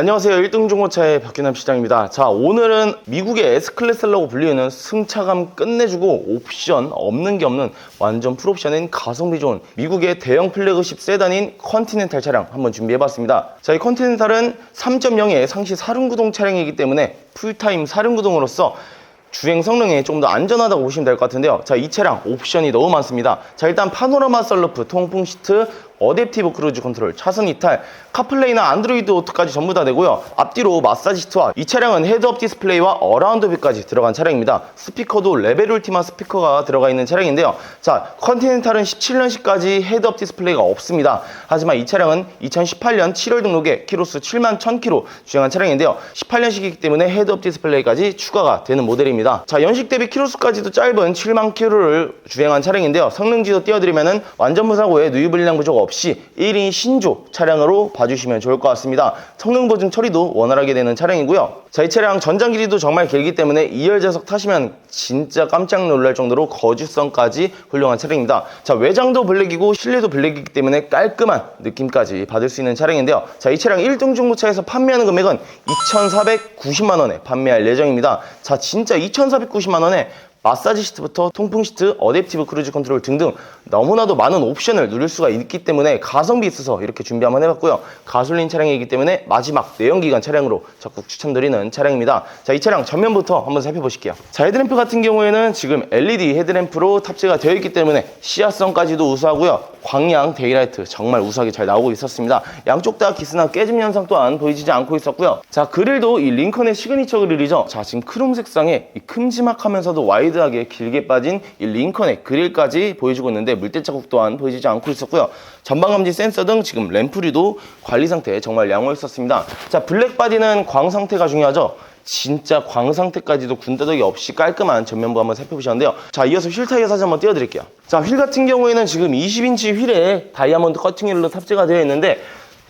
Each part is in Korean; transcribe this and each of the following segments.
안녕하세요. 1등 중고차의 박균남 시장입니다. 자, 오늘은 미국의 S클래스라고 불리는 승차감 끝내주고 옵션 없는 게 없는 완전 풀옵션인 가성비 좋은 미국의 대형 플래그십 세단인 컨티넨탈 차량 한번 준비해봤습니다. 자, 이 컨티넨탈은 3.0의 상시 사륜구동 차량이기 때문에 풀타임 사륜구동으로서 주행 성능이 좀 더 안전하다고 보시면 될 것 같은데요. 자, 이 차량 옵션이 너무 많습니다. 자, 일단 파노라마 썰루프, 통풍 시트, 어댑티브 크루즈 컨트롤, 차선 이탈, 카플레이나 안드로이드 오토까지 전부 다 되고요. 앞뒤로 마사지 시트와 이 차량은 헤드업 디스플레이와 어라운드 뷰까지 들어간 차량입니다. 스피커도 레벨 울티마 스피커가 들어가 있는 차량인데요. 자, 컨티넨탈은 17년식까지 헤드업 디스플레이가 없습니다. 하지만 이 차량은 2018년 7월 등록에 키로수 7만 1000km 주행한 차량인데요. 18년식이기 때문에 헤드업 디스플레이까지 추가가 되는 모델입니다. 자, 연식 대비 키로수까지도 짧은 7만 km를 주행한 차량인데요. 성능지도 띄워드리면은 완전 무사고에 누이 불량 부족 없이 1인 신조 차량으로 봐주시면 좋을 것 같습니다. 성능 보증 처리도 원활하게 되는 차량이고요. 자, 이 차량 전장 길이도 정말 길기 때문에 2열 좌석 타시면 진짜 깜짝 놀랄 정도로 거주성까지 훌륭한 차량입니다. 자, 외장도 블랙이고 실내도 블랙이기 때문에 깔끔한 느낌까지 받을 수 있는 차량인데요. 자, 이 차량 1등 중고차에서 판매하는 금액은 2,490만 원에 판매할 예정입니다. 자, 진짜 2,490만 원에 마사지 시트부터 통풍 시트, 어댑티브 크루즈 컨트롤 등등 너무나도 많은 옵션을 누릴 수가 있기 때문에 가성비 있어서 이렇게 준비 한번 해봤고요. 가솔린 차량이기 때문에 마지막 내연기관 차량으로 적극 추천드리는 차량입니다. 자, 이 차량 전면부터 한번 살펴보실게요. 자, 헤드램프 같은 경우에는 지금 LED 헤드램프로 탑재가 되어 있기 때문에 시야성까지도 우수하고요. 광량, 데이라이트 정말 우수하게 잘 나오고 있었습니다. 양쪽 다 기스나 깨짐 현상 또한 보이지 않고 있었고요. 자, 그릴도 이 링컨의 시그니처 그릴이죠. 자, 지금 크롬 색상에 이 큼지막하면서도 와이드 하게 길게 빠진 이 링컨의 그릴까지 보여주고 있는데 물때 자국 또한 보이지 않고 있었고요. 전방 감지 센서 등 지금 램프류도 관리 상태 정말 양호했었습니다. 자, 블랙 바디는 광 상태가 중요하죠. 진짜 광 상태까지도 군더더기 없이 깔끔한 전면부 한번 살펴보셨는데요. 자, 이어서 휠 타이어 사진 한번 띄워드릴게요. 자, 휠 같은 경우에는 지금 20인치 휠에 다이아몬드 커팅휠로 탑재가 되어 있는데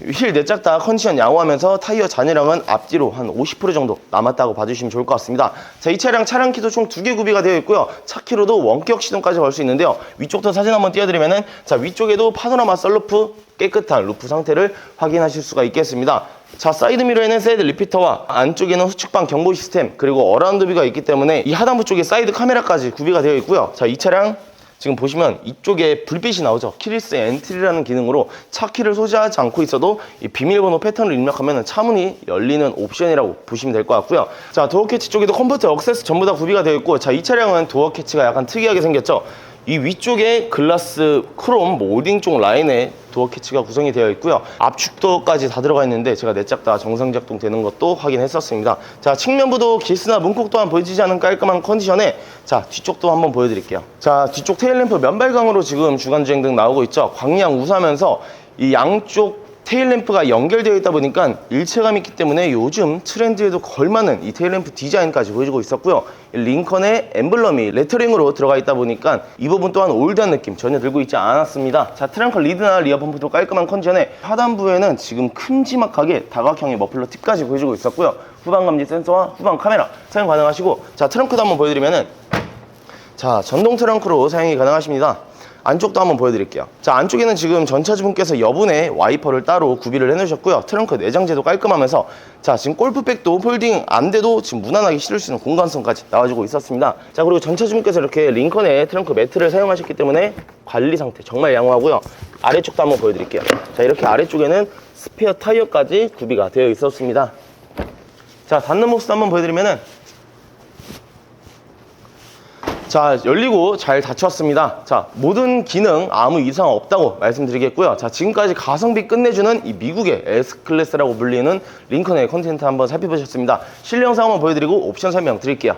휠 내짝 다 컨디션 양호하면서 타이어 잔해량은 앞뒤로 한 50% 정도 남았다고 봐주시면 좋을 것 같습니다. 자, 이 차량 차량 키도 총 두 개 구비가 되어 있고요. 차 키로도 원격 시동까지 걸 수 있는데요. 위쪽도 사진 한번 띄워드리면은 자, 위쪽에도 파노라마 썰루프 깨끗한 루프 상태를 확인하실 수가 있겠습니다. 자, 사이드 미러에는 사이드 리피터와 안쪽에는 후측방 경보 시스템 그리고 어라운드 뷰가 있기 때문에 이 하단부 쪽에 사이드 카메라까지 구비가 되어 있고요. 자, 이 차량 지금 보시면 이쪽에 불빛이 나오죠. 키리스 엔트리라는 기능으로 차 키를 소지하지 않고 있어도 이 비밀번호 패턴을 입력하면 차문이 열리는 옵션이라고 보시면 될 것 같고요. 자, 도어 캐치 쪽에도 컴포트 억세스 전부 다 구비가 되어 있고 자, 이 차량은 도어 캐치가 약간 특이하게 생겼죠. 이 위쪽에 글라스 크롬 모딩 쪽 라인에 도어 캐치가 구성이 되어 있고요. 압축도어까지 다 들어가 있는데 제가 내짝 다 정상 작동되는 것도 확인했었습니다. 자, 측면부도 기스나 문콕 또한 보여지지 않은 깔끔한 컨디션에 자, 뒤쪽도 한번 보여드릴게요. 자, 뒤쪽 테일램프 면발광으로 지금 주간 주행 등 나오고 있죠. 광량 우수하면서 이 양쪽 테일램프가 연결되어 있다 보니까 일체감 있기 때문에 요즘 트렌드에도 걸맞는 이 테일램프 디자인까지 보여주고 있었고요. 이 링컨의 엠블럼이 레터링으로 들어가 있다 보니까 이 부분 또한 올드한 느낌 전혀 들고 있지 않았습니다. 자, 트렁크 리드나 리어 펌프도 깔끔한 컨디션에 하단부에는 지금 큼지막하게 다각형의 머플러 팁까지 보여주고 있었고요. 후방 감지 센서와 후방 카메라 사용 가능하시고 자, 트렁크도 한번 보여드리면은 자, 전동 트렁크로 사용이 가능하십니다. 안쪽도 한번 보여드릴게요. 자, 안쪽에는 지금 전차주분께서 여분의 와이퍼를 따로 구비를 해놓으셨고요. 트렁크 내장재도 깔끔하면서 자, 지금 골프백도 폴딩 안 돼도 지금 무난하게 실을 수 있는 공간성까지 나와주고 있었습니다. 자, 그리고 전차주분께서 이렇게 링컨의 트렁크 매트를 사용하셨기 때문에 관리 상태 정말 양호하고요. 아래쪽도 한번 보여드릴게요. 자, 이렇게 아래쪽에는 스페어 타이어까지 구비가 되어 있었습니다. 자, 닫는 모습 한번 보여드리면은 자, 열리고 잘 닫혔습니다. 자, 모든 기능 아무 이상 없다고 말씀드리겠고요. 자, 지금까지 가성비 끝내주는 이 미국의 S클래스라고 불리는 링컨의 컨텐트 한번 살펴보셨습니다. 실내 영상 한번 보여드리고 옵션 설명 드릴게요.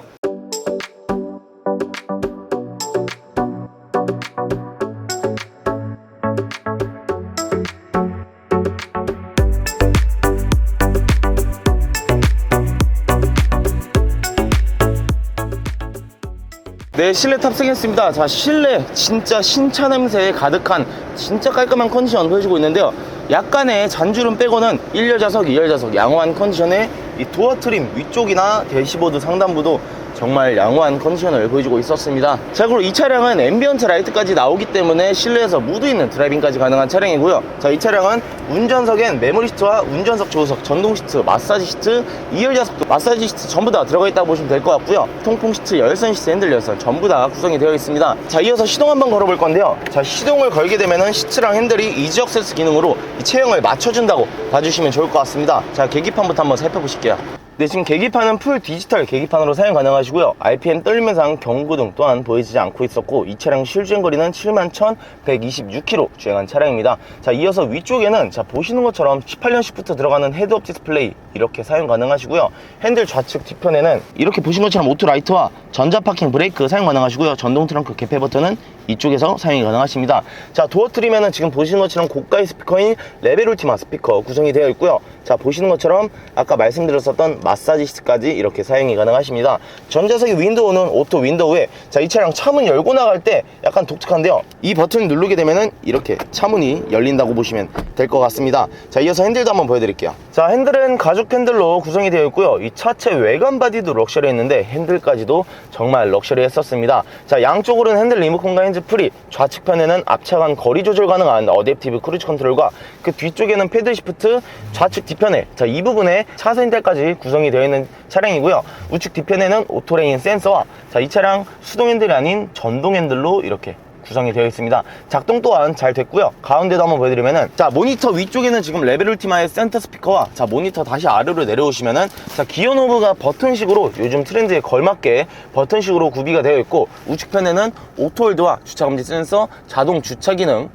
네, 실내 탑승했습니다. 자, 실내 진짜 신차 냄새에 가득한 진짜 깔끔한 컨디션 보여주고 있는데요. 약간의 잔주름 빼고는 1열 좌석, 2열 좌석 양호한 컨디션에 이 도어 트림 위쪽이나 대시보드 상단부도 정말 양호한 컨디션을 보여주고 있었습니다. 자, 그리고 이 차량은 앰비언트 라이트까지 나오기 때문에 실내에서 무드 있는 드라이빙까지 가능한 차량이고요. 자, 이 차량은 운전석엔 메모리 시트와 운전석 조수석, 전동 시트, 마사지 시트, 2열 좌석도 마사지 시트 전부 다 들어가 있다고 보시면 될 것 같고요. 통풍 시트, 열선 시트, 핸들 열선 전부 다 구성이 되어 있습니다. 자, 이어서 시동 한번 걸어볼 건데요. 자, 시동을 걸게 되면은 시트랑 핸들이 이지 억세스 기능으로 이 체형을 맞춰준다고 봐주시면 좋을 것 같습니다. 자, 계기판부터 한번 살펴보실게요. 네, 지금 계기판은 풀 디지털 계기판으로 사용 가능하시고요. RPM 떨림면상 경고등 또한 보이지 않고 있었고 이 차량 실주행거리는 71,126km 주행한 차량입니다. 자, 이어서 위쪽에는 자 보시는 것처럼 18년 시프트 들어가는 헤드업 디스플레이 이렇게 사용 가능하시고요. 핸들 좌측 뒤편에는 이렇게 보신 것처럼 오토 라이트와 전자 파킹 브레이크 사용 가능하시고요. 전동 트렁크 개폐 버튼은 이쪽에서 사용이 가능하십니다. 자, 도어 트림에는 지금 보시는 것처럼 고가의 스피커인 레벨 울티마 스피커 구성이 되어 있고요. 자, 보시는 것처럼 아까 말씀드렸었던 마사지 시트까지 이렇게 사용이 가능하십니다. 전자석의 윈도우는 오토 윈도우에 자, 이 차량 차문 열고 나갈 때 약간 독특한데요. 이 버튼을 누르게 되면은 이렇게 차문이 열린다고 보시면 될 것 같습니다. 자, 이어서 핸들도 한번 보여드릴게요. 자, 핸들은 가죽 핸들로 구성이 되어 있고요. 이 차체 외관 바디도 럭셔리했는데 핸들까지도 정말 럭셔리했었습니다. 자, 양쪽으로는 핸들 리모컨과 핸즈 프리, 좌측편에는 앞차간 거리 조절 가능한 어댑티브 크루즈 컨트롤과 그 뒤쪽에는 패드 시프트, 좌측 뒤편에 자, 이 부분에 차선 핸들까지 구성이 되어 있는 차량이고요. 우측 뒤편에는 오토레인 센서와 자, 이 차량 수동 핸들이 아닌 전동 핸들로 이렇게 구성이 되어 있습니다. 작동 또한 잘 됐고요. 가운데도 한번 보여드리면은 자 모니터 위쪽에는 지금 레벨 울티마의 센터 스피커와 자 모니터 다시 아래로 내려오시면은 자 기어 노브가 버튼식으로 요즘 트렌드에 걸맞게 버튼식으로 구비가 되어 있고 우측편에는 오토홀드와 주차 금지 센서, 자동 주차 기능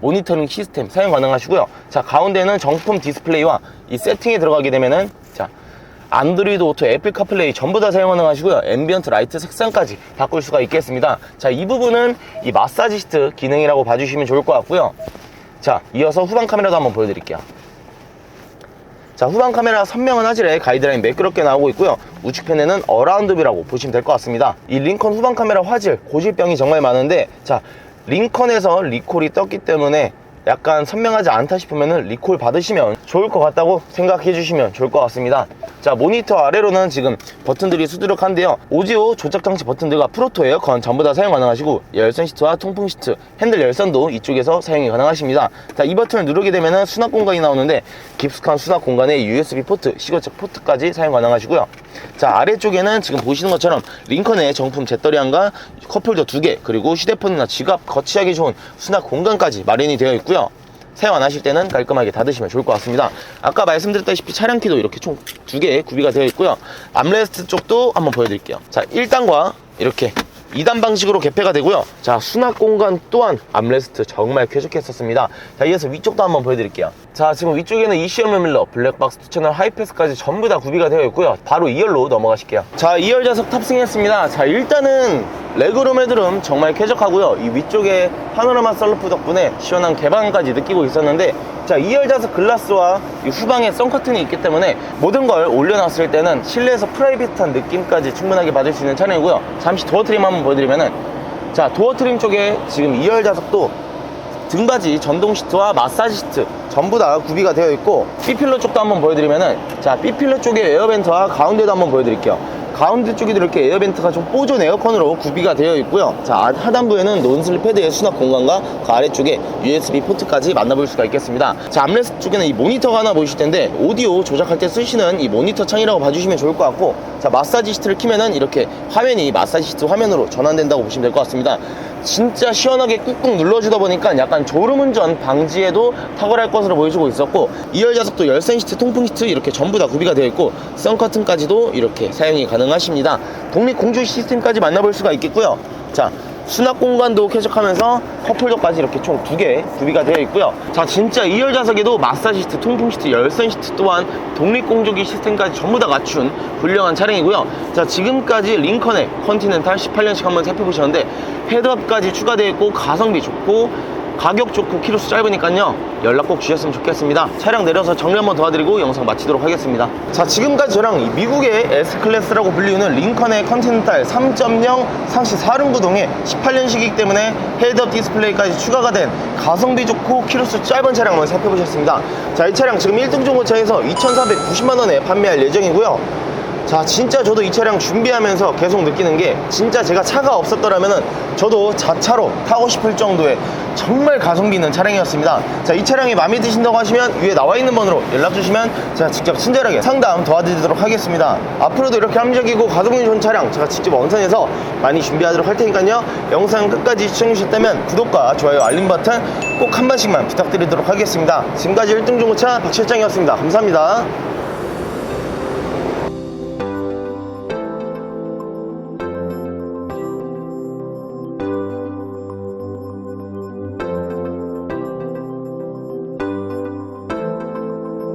모니터링 시스템 사용 가능하시고요. 자 가운데는 정품 디스플레이와 이 세팅에 들어가게 되면은 자 안드로이드 오토, 애플 카플레이 전부 다 사용 가능하시고요. 앰비언트 라이트 색상까지 바꿀 수가 있겠습니다. 자, 이 부분은 이 마사지 시트 기능이라고 봐주시면 좋을 것 같고요. 자, 이어서 후방 카메라도 한번 보여드릴게요. 자, 후방 카메라 선명한 화질의 가이드라인 매끄럽게 나오고 있고요. 우측편에는 어라운드 뷰라고 보시면 될 것 같습니다. 이 링컨 후방 카메라 화질, 고질병이 정말 많은데, 자, 링컨에서 리콜이 떴기 때문에 약간 선명하지 않다 싶으면 리콜 받으시면 좋을 것 같다고 생각해 주시면 좋을 것 같습니다. 자, 모니터 아래로는 지금 버튼들이 수두룩한데요. 오디오 조작 장치 버튼들과 프로토 에어컨 전부 다 사용 가능하시고 열선 시트와 통풍 시트, 핸들 열선도 이쪽에서 사용이 가능하십니다. 자, 이 버튼을 누르게 되면 수납 공간이 나오는데 깊숙한 수납 공간에 USB 포트, 시거적 포트까지 사용 가능하시고요. 자, 아래쪽에는 지금 보시는 것처럼 링컨의 정품 재떨이함과 컵홀더 두 개, 그리고 휴대폰이나 지갑 거치하기 좋은 수납 공간까지 마련이 되어 있고요. 사용 안 하실 때는 깔끔하게 닫으시면 좋을 것 같습니다. 아까 말씀드렸다시피 차량키도 이렇게 총 두 개 구비가 되어 있고요. 암레스트 쪽도 한번 보여드릴게요. 자, 1단과 이렇게 2단 방식으로 개폐가 되고요. 자, 수납 공간 또한 암레스트 정말 쾌적했었습니다. 자, 이어서 위쪽도 한번 보여드릴게요. 자, 지금 위쪽에는 ECM 밀러, 블랙박스 2채널 하이패스까지 전부 다 구비가 되어 있고요. 바로 2열로 넘어가실게요. 자, 2열 좌석 탑승했습니다. 자, 일단은 레그룸 헤드룸 정말 쾌적하고요. 이 위쪽에 파노라마 썰루프 덕분에 시원한 개방까지 느끼고 있었는데 자, 2열 좌석 글라스와 이 후방에 썬커튼이 있기 때문에 모든 걸 올려놨을 때는 실내에서 프라이빗한 느낌까지 충분하게 받을 수 있는 차량이고요. 잠시 도어 트림 한번 보여드리면은 자, 도어 트림 쪽에 지금 2열 좌석도 등받이 전동 시트와 마사지 시트 전부 다 구비가 되어 있고 B필러 쪽도 한번 보여드리면은 자 B필러 쪽에 에어벤트와 가운데도 한번 보여드릴게요 가운데 쪽에도 이렇게 에어벤트가 좀 뽀존 에어컨으로 구비가 되어 있고요. 자 하단부에는 논슬립 패드의 수납 공간과 그 아래쪽에 USB 포트까지 만나볼 수가 있겠습니다. 자 암레스트 쪽에는 이 모니터가 하나 보이실 텐데 오디오 조작할 때 쓰시는 이 모니터 창이라고 봐주시면 좋을 것 같고 자 마사지 시트를 키면은 이렇게 화면이 마사지 시트 화면으로 전환된다고 보시면 될 것 같습니다 진짜 시원하게 꾹꾹 눌러주다 보니까 약간 졸음운전 방지에도 탁월할 것으로 보여주고 있었고 2열 좌석도 열선 시트, 통풍 시트 이렇게 전부 다 구비가 되어 있고 선커튼까지도 이렇게 사용이 가능하십니다. 독립 공조 시스템까지 만나볼 수가 있겠고요. 자. 수납 공간도 쾌적하면서 컵홀더까지 이렇게 총 두 개 구비가 되어 있고요. 자, 진짜 2열 좌석에도 마사지 시트, 통풍 시트, 열선 시트 또한 독립 공조기 시스템까지 전부 다 갖춘 훌륭한 차량이고요. 자, 지금까지 링컨의 컨티넨탈 18년식 한번 살펴보셨는데 헤드업까지 추가되어 있고 가성비 좋고 가격 좋고 키로수 짧으니까요. 연락 꼭 주셨으면 좋겠습니다. 차량 내려서 정리 한번 도와드리고 영상 마치도록 하겠습니다. 자 지금까지 저랑 이 미국의 S클래스라고 불리우는 링컨의 컨티넨탈 3.0 상시 4륜구동의 18년식이기 때문에 헤드업 디스플레이까지 추가가 된 가성비 좋고 키로수 짧은 차량 한번 살펴보셨습니다. 자 이 차량 지금 1등 중고차에서 2,490만원에 판매할 예정이고요 자 진짜 저도 이 차량 준비하면서 계속 느끼는 게 진짜 제가 차가 없었더라면은 저도 자차로 타고 싶을 정도의 정말 가성비 있는 차량이었습니다. 자 이 차량이 마음에 드신다고 하시면 위에 나와 있는 번호로 연락 주시면 제가 직접 친절하게 상담 도와드리도록 하겠습니다. 앞으로도 이렇게 합리적이고 가성비 좋은 차량 제가 직접 원산해서 많이 준비하도록 할 테니까요. 영상 끝까지 시청해 주셨다면 구독과 좋아요 알림 버튼 꼭 한 번씩만 부탁드리도록 하겠습니다. 지금까지 1등 중고차 박 실장이었습니다. 감사합니다